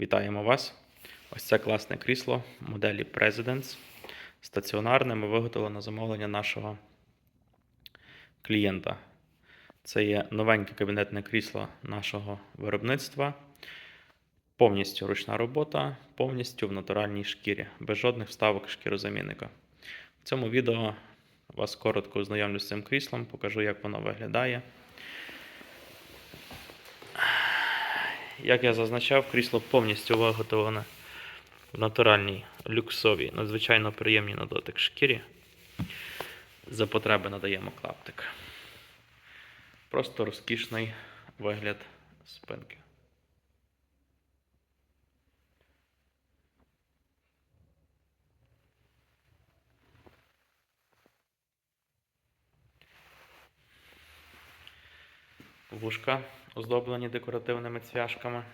Вітаємо вас! Ось це класне крісло моделі Presidents. Стаціонарне ми виготовили на замовлення нашого клієнта. Це є новеньке кабінетне крісло нашого виробництва. Повністю ручна робота, повністю в натуральній шкірі, без жодних вставок шкірозамінника. В цьому відео вас коротко ознайомлю з цим кріслом, покажу, як воно виглядає. Як я зазначав, крісло повністю виготовлене в натуральній люксовій, надзвичайно приємній на дотик шкірі. За потреби надаємо клаптик. Просто розкішний вигляд спинки. Вушка оздоблені декоративними цвяшками.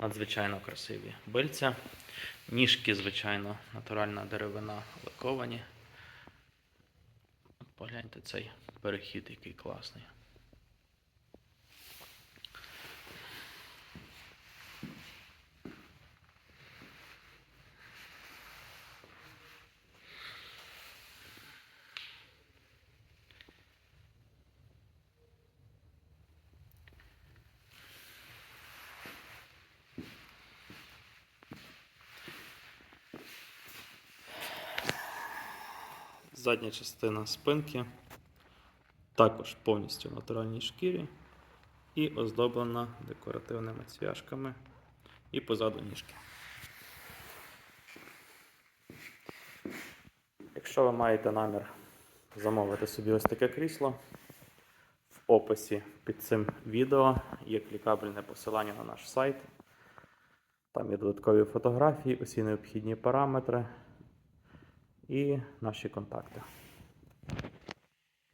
Надзвичайно красиві бильця. Ніжки, звичайно, натуральна деревина лаковані. Погляньте цей перехід, який класний. Задня частина спинки також повністю в натуральній шкірі і оздоблена декоративними цвяшками і позаду ніжки. Якщо ви маєте намір замовити собі ось таке крісло, в описі під цим відео є клікабельне посилання на наш сайт. Там є додаткові фотографії, усі необхідні параметри і наші контакти.